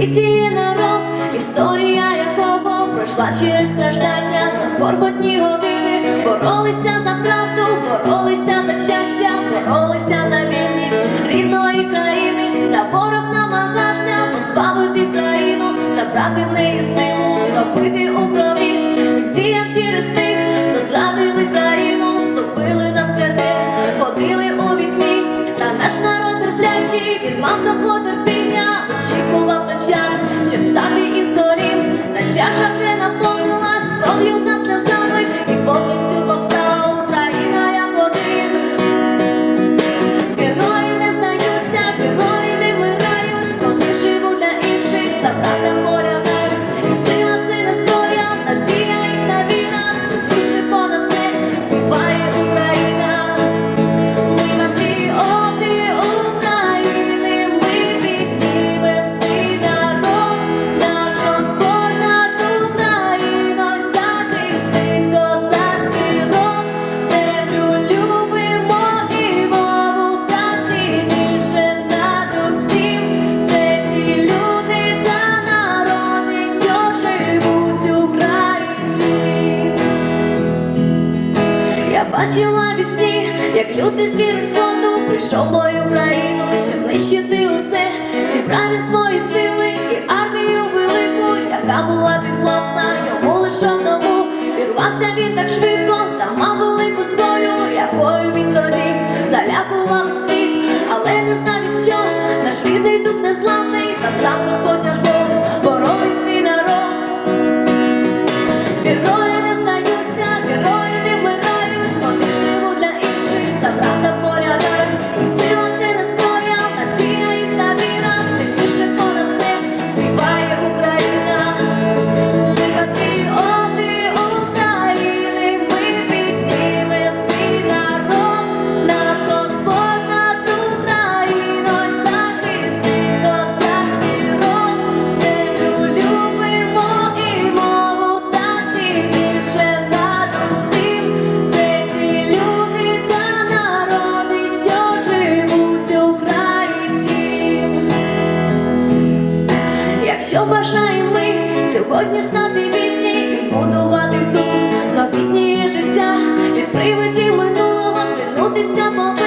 світі є народ, історія якого пройшла через страждання та скорботні години. Боролися за правду, боролися за щастя, боролися за вільність рідної країни. Та ворог намагався позбавити країну, забрати в неї силу, втопити у крові. Він діяв через тих, хто зрадили країну, ступили на святе, ходили у вісьмі. Та наш народ терплячий, він мав довго терпіння, щоб встати бачила вісні, як лютий звір із сходу прийшов мою країну, щоб нищити усе, зібрав він свої сили і армію велику, яка була підвласна йому лише одному. Вірвався він так швидко, та мав велику зброю, якою він тоді залякував світ, але не знав від чого наш рідний дух незламний, та сам Господь наш Бог Якщо бажає ми сьогодні стати вільні і будувати тут новітнє життя від привидів минулого звільнутися.